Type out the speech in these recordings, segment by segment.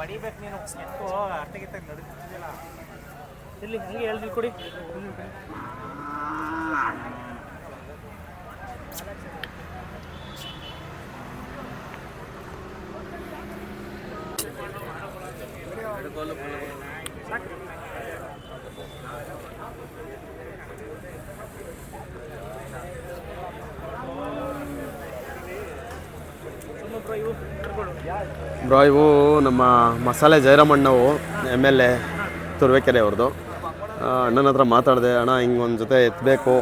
ಬಡಿಬೇಕು ನೀನು ಎತ್ಕೋ ಅರ್ಥಗಿತ್ತ ನಡುತ್ತಿದ್ದಿಲ್ಲ ಇಲ್ಲಿ ಹಂಗೆ ಹೇಳ್ದಿ ಕೊಡಿ ಇನ್ನೊಬ್ರು ಇವು ಕರ್ಗಳು ಬ್ರೋ, ಇವು ನಮ್ಮ ಮಸಾಲೆ ಜಯರಾಮಣ್ಣವು ಎಂ ಎಲ್ ಎ ತುರುವೇಕೆರೆ ಅವ್ರದ್ದು. ಅಣ್ಣನ ಹತ್ರ ಮಾತಾಡಿದೆ, ಅಣ್ಣ, ಹಿಂಗೆ ಒಂದು ಜೊತೆ ಎತ್ತಬೇಕು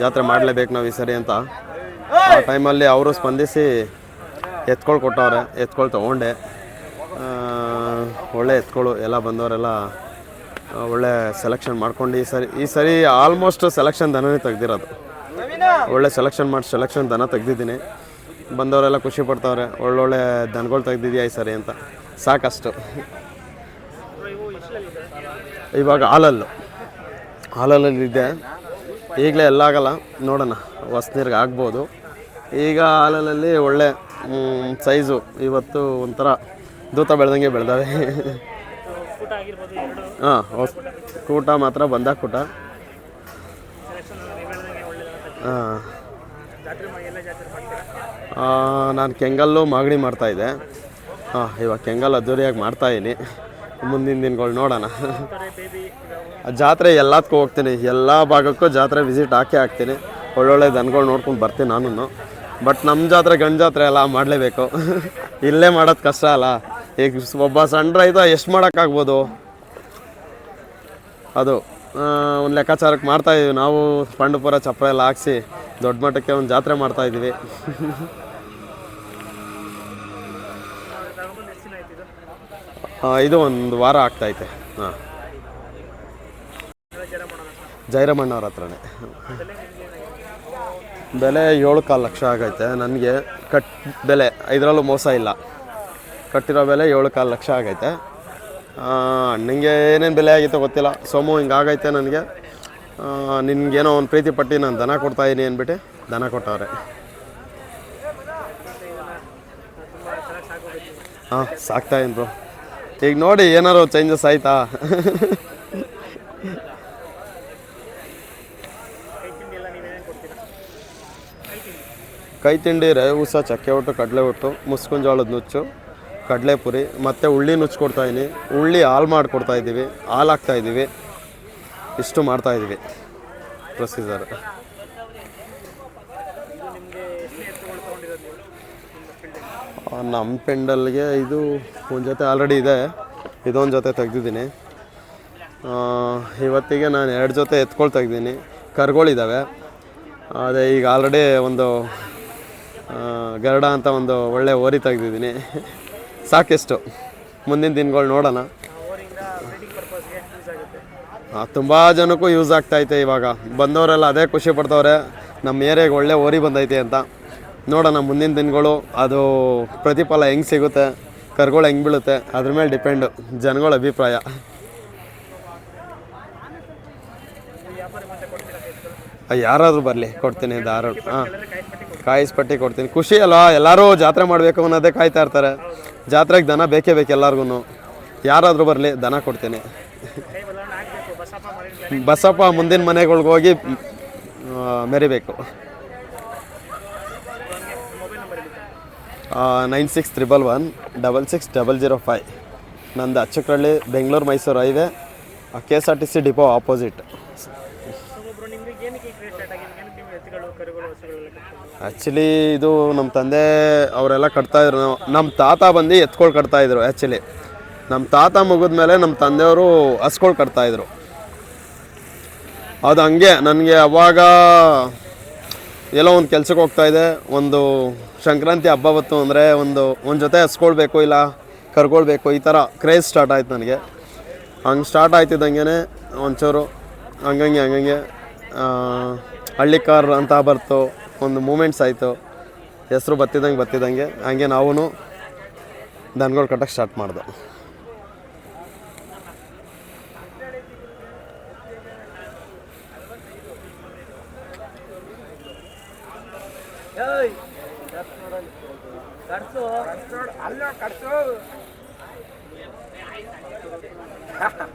ಜಾತ್ರೆ ಮಾಡಲೇಬೇಕು ನಾವು ಈ ಸರಿ ಅಂತ. ಆ ಟೈಮಲ್ಲಿ ಅವರು ಸ್ಪಂದಿಸಿ ಎತ್ಕೊಳ್ ಕೊಟ್ಟವ್ರೆ, ಎತ್ಕೊಳ್ ತೊಗೊಂಡೆ. ಒಳ್ಳೆ ಎತ್ಕೊಳು, ಎಲ್ಲ ಬಂದವರೆಲ್ಲ ಒಳ್ಳೆ ಸೆಲೆಕ್ಷನ್ ಮಾಡ್ಕೊಂಡು ಈ ಸರಿ ಈ ಸರಿ ಆಲ್ಮೋಸ್ಟ್ ಸೆಲೆಕ್ಷನ್ ದನನೇ ತೆಗ್ದಿರೋದು. ಒಳ್ಳೆ ಸೆಲೆಕ್ಷನ್ ಮಾಡಿ ಸೆಲೆಕ್ಷನ್ ದನ ತೆಗ್ದಿದ್ದೀನಿ. ಬಂದವರೆಲ್ಲ ಖುಷಿ ಪಡ್ತಾವ್ರೆ. ಒಳ್ಳೊಳ್ಳೆ ದನಗಳು ತೆಗ್ದಿದ್ಯಾ ಈ ಸರಿ ಅಂತ. ಸಾಕಷ್ಟು. ಇವಾಗ ಹಾಲಲ್ಲು. ಹಾಲಲ್ಲಿದೆ ಈಗಲೇ ಎಲ್ಲ ಆಗಲ್ಲ. ನೋಡೋಣ. ಹೊಸ್ನೀರ್ಗೆ ಆಗ್ಬೋದು. ಈಗ ಹಾಲಲ್ಲಿ ಒಳ್ಳೆ ಸೈಜು. ಇವತ್ತು ಒಂಥರ ದೂತ ಬೆಳೆದಂಗೆ ಬೆಳೆದಾವೆ. ಹಾಂ, ಹೊಸ, ಕೂಟ ಮಾತ್ರ ಬಂದಾಗ ಕೂಟ. ಹಾಂ. ನಾನು ಕೆಂಗಲ್ಲು ಮಾಗಡಿ ಮಾಡ್ತಾಯಿದ್ದೆ ಹಾಂ ಇವಾಗ ಕೆಂಗಲ್ ಅದ್ದೂರಿಯಾಗಿ ಮಾಡ್ತಾಯಿದ್ದೀನಿ ಮುಂದಿನ ದಿನಗಳು ನೋಡೋಣ. ಜಾತ್ರೆ ಎಲ್ಲದಕ್ಕೂ ಹೋಗ್ತೀನಿ. ಎಲ್ಲ ಭಾಗಕ್ಕೂ ಜಾತ್ರೆ ವಿಸಿಟ್ ಹಾಕೇ ಹಾಕ್ತೀನಿ. ಒಳ್ಳೊಳ್ಳೆ ದನಗಳು ನೋಡ್ಕೊಂಡು ಬರ್ತೀನಿ ನಾನು ಬಟ್ ನಮ್ಮ ಜಾತ್ರೆ, ಗಂಡು ಜಾತ್ರೆ ಎಲ್ಲ ಮಾಡಲೇಬೇಕು. ಇಲ್ಲೇ ಮಾಡೋದು ಕಷ್ಟ ಅಲ್ಲ. ಈಗ ಒಬ್ಬ ಸಣ್ಣ ರೈತ ಎಷ್ಟು ಮಾಡೋಕ್ಕಾಗ್ಬೋದು ಅದು ಒಂದು ಲೆಕ್ಕಾಚಾರಕ್ಕೆ ಮಾಡ್ತಾಯಿದ್ದೀವಿ ನಾವು ಪಂಡುಪುರ ಚಪ್ರ ಎಲ್ಲ ಹಾಕ್ಸಿ ದೊಡ್ಡ ಮಟ್ಟಕ್ಕೆ ಒಂದು ಜಾತ್ರೆ ದಿನ ಆಯ್ತು ಇದು ಒಂದು ವಾರ ಆಗ್ತೈತೆ ಹಾಂ. ಜೈರಮಣ್ಣವ್ರ ಹತ್ರನೇ. ಬೆಲೆ ಏಳು ಕಾಲು ಲಕ್ಷ ಆಗೈತೆ. ನನಗೆ ಕಟ್ ಬೆಲೆ, ಇದರಲ್ಲೂ ಮೋಸ ಇಲ್ಲ. ಕಟ್ಟಿರೋ ಬೆಲೆ ಏಳು ಕಾಲು ಲಕ್ಷ ಆಗೈತೆ. ಅಣ್ಣಂಗೆ ಏನೇನು ಬೆಲೆ ಆಗಿತ್ತೋ ಗೊತ್ತಿಲ್ಲ. ಸೋಮು ಹಿಂಗಾಗೈತೆ ನನಗೆ. ನಿನ್ಗೇನೋ ಒಂದು ಪ್ರೀತಿ ಪಟ್ಟು ನಾನು ದನ ಕೊಡ್ತಾಯಿದ್ದೀನಿ ಅಂದ್ಬಿಟ್ಟು ದನ ಕೊಟ್ಟವ್ರೆ. ಹಾಂ ಸಾಕ್ತಾಯಿದ್ದೀನಿ ಬ್ರೋ ಈಗ ನೋಡಿ ಏನಾರು ಚೇಂಜಸ್ ಆಯ್ತಾ? ಕೈ ತಿಂಡಿ ಎಲ್ಲ ಉಸ, ಚಕ್ಕೆ ಒಟ್ಟು, ಕಡಲೆ ಒಟ್ಟು ಮುಸ್ಕಿನ ನುಚ್ಚು ಕಡಲೆಪುರಿ ಮತ್ತು ಉಳ್ಳಿ ನುಚ್ಚು ಕೊಡ್ತಾಯಿದ್ದೀನಿ ಉಳ್ಳಿ ಹಾಲು ಮಾಡಿಕೊಡ್ತಾ ಇದ್ದೀವಿ ಹಾಲು ಹಾಕ್ತಾ ಇದ್ದೀವಿ ಇಷ್ಟು ಮಾಡ್ತಾಯಿದ್ದೀವಿ ಪ್ರೊಸೀಜರ್. ನಿಮ್ಮ ಪೆಂಡಲ್ಗೆ ಇದು ಒಂದು ಜೊತೆ ಆಲ್ರೆಡಿ ಇದೆ. ಇದೊಂದು ಜೊತೆ ತೆಗ್ದಿದ್ದೀನಿ. ಇವತ್ತಿಗೆ ನಾನು ಎರಡು ಜೊತೆ ಎತ್ಕೊಳ್ ತೆಗ್ದೀನಿ ಕರ್ಗಳಿದ್ದಾವೆ ಅದೇ ಈಗ ಆಲ್ರೆಡಿ ಒಂದು ಗರುಡ ಅಂತ ಒಂದು ಒಳ್ಳೆ ಓರಿ ತೆಗ್ದಿದ್ದೀನಿ. ಸಾಕೆಷ್ಟು ಮುಂದಿನ ದಿನಗಳು ನೋಡೋಣ ಅವರಿಂದ ಬ್ರೀಡಿಂಗ್ ಪರ್ಪಸ್ಗೆ ಯೂಸ್ ಆಗುತ್ತೆ ತುಂಬ ಜನಕ್ಕೂ ಯೂಸ್ ಆಗ್ತಾ ಆಗ್ತೈತೆ ಇವಾಗ. ಬಂದವರೆಲ್ಲ ಅದೇ ಖುಷಿ ಪಡ್ತವ್ರೆ. ನಮ್ಮ ಏರಿಯಾಗೆ ಒಳ್ಳೆ ಓರಿ ಬಂದೈತೆ ಅಂತ. ನೋಡೋಣ ಮುಂದಿನ ದಿನಗಳು ಅದು ಪ್ರತಿಫಲ ಹೆಂಗೆ ಸಿಗುತ್ತೆ, ಕರ್ಗಳು ಹೆಂಗೆ ಬೀಳುತ್ತೆ, ಅದ್ರ ಮೇಲೆ ಡಿಪೆಂಡು ಜನಗಳ ಅಭಿಪ್ರಾಯ. ಯಾರಾದರೂ ಬರಲಿ, ಕೊಡ್ತೀನಿ ಧಾರಾಳ ಹಾಂ ಪಟ್ಟಿ ಕಾಯಿಸ್ಪಟ್ಟಿ ಕೊಡ್ತೀನಿ. ಖುಷಿ ಅಲ್ವಾ? ಎಲ್ಲರೂ ಜಾತ್ರೆ ಮಾಡಬೇಕು ಅನ್ನೋದೇ ಕಾಯ್ತಾ ಇರ್ತಾರೆ. ಜಾತ್ರೆಗೆ ದನ ಬೇಕೇ ಬೇಕು ಎಲ್ಲರಿಗೂ ಯಾರಾದರೂ ಬರಲಿ, ದನ ಕೊಡ್ತೀನಿ. ಬಸಪ್ಪ ಮುಂದಿನ ಮನೆಗಳಿಗೆ ಹೋಗಿ ಮೆರಿಬೇಕು. Nine six triple one, double six double zero five. ನಂದು Achchakalli, Bengaluru, Mysuru highway K S R T C depot opposite. Actually ಇದು ನಮ್ಮ ತಂದೆ ಅವರೆಲ್ಲ ಕಟ್ತಾಯಿದ್ರು ನಮ್ಮ ತಾತ ಬಂದು ಎತ್ಕೊಳ್ ಕಟ್ತಾಯಿದ್ರು ಆ್ಯಕ್ಚುಲಿ ನಮ್ಮ ತಾತ ಮುಗಿದ್ಮೇಲೆ ನಮ್ಮ ತಂದೆಯವರು ಹಸ್ಕೊಳ್ ಕಟ್ತಾಯಿದ್ರು ಅದು ಹಂಗೆ ನನಗೆ ಅವಾಗ ಎಲ್ಲೋ ಒಂದು ಕೆಲಸಕ್ಕೆ ಇದೆ. ಒಂದು ಸಂಕ್ರಾಂತಿ ಹಬ್ಬ ಬತ್ತು ಅಂದರೆ ಒಂದು ಒಂದು ಜೊತೆ ಹಸ್ಕೊಳ್ಬೇಕು ಇಲ್ಲ, ಕರ್ಕೊಳ್ಬೇಕು, ಈ ಥರ ಕ್ರೇಜ್ ಸ್ಟಾರ್ಟ್ ಆಯ್ತು ನನಗೆ. ಹಂಗೆ ಸ್ಟಾರ್ಟ್ ಆಯ್ತಿದ್ದಂಗೆ ಒಂಚೂರು ಹಂಗಂಗೆ ಹಂಗಂಗೆ ಹಳ್ಳಿ ಕಾರ್ ಅಂತ ಬರ್ತು, ಒಂದು ಮೂಮೆಂಟ್ಸ್ ಆಯಿತು. ಹೆಸರು ಬತ್ತಿದಂಗೆ ಬತ್ತಿದಂಗೆ ಹಂಗೆ ನಾವು ದನಗಳು ಕಟ್ಟಕ್ಕೆ ಸ್ಟಾರ್ಟ್ ಮಾಡ್ದೆ. ಅಲ್ಲ ಕಟ್ಸು